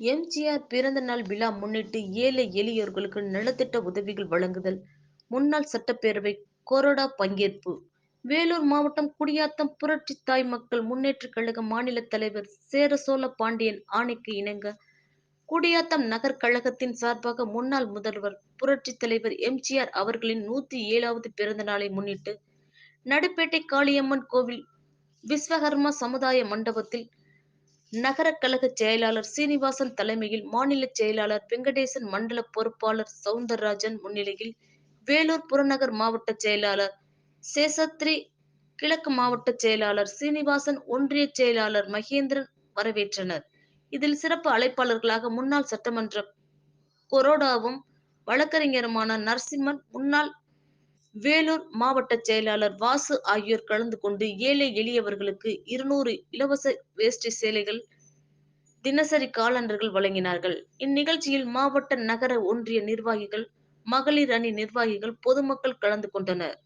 எம்ஜிஆர் பிறந்த நாள் விழா முன்னிட்டு ஏழை எளியோர்களுக்கு நலத்திட்ட உதவிகள் வழங்குதல். முன்னாள் சட்டப்பேரவை கொரோடா பங்கேற்பு. வேலூர் மாவட்டம் குடியாத்தம் புரட்சி தாய் மக்கள் முன்னேற்ற கழக மாநில தலைவர் சேரசோல பாண்டியன் ஆணைக்கு இணங்க குடியாத்தம் நகர் கழகத்தின் சார்பாக முன்னாள் முதல்வர் புரட்சி தலைவர் எம்ஜிஆர் அவர்களின் நூத்தி ஏழாவது பிறந்த நாளை முன்னிட்டு நடுப்பேட்டை காளியம்மன் கோவில் விஸ்வகர்மா சமுதாய மண்டபத்தில் நகர கழக செயலாளர் சீனிவாசன் தலைமையில் மாநில செயலாளர் வெங்கடேசன் மண்டல பொறுப்பாளர் சவுந்தரராஜன் முன்னிலையில் வேலூர் புறநகர் மாவட்ட செயலாளர் சேசத்ரி கிழக்கு மாவட்ட செயலாளர் சீனிவாசன் ஒன்றிய செயலாளர் மகேந்திரன் வரவேற்றனர். இதில் சிறப்பு அழைப்பாளர்களாக முன்னாள் சட்டமன்ற கொரோடாவும் வழக்கறிஞருமான நரசிம்மன் முன்னாள் வேலூர் மாவட்ட செயலாளர் வாசு ஆகியோர் கலந்து கொண்டு ஏழை எளியவர்களுக்கு இருநூறு இலவச வேஷ்டி சேலைகள் தினசரி காலண்டர்கள் வழங்கினார்கள். இந்நிகழ்ச்சியில் மாவட்ட நகர ஒன்றிய நிர்வாகிகள் மகளிர் அணி நிர்வாகிகள் பொதுமக்கள் கலந்து கொண்டனர்.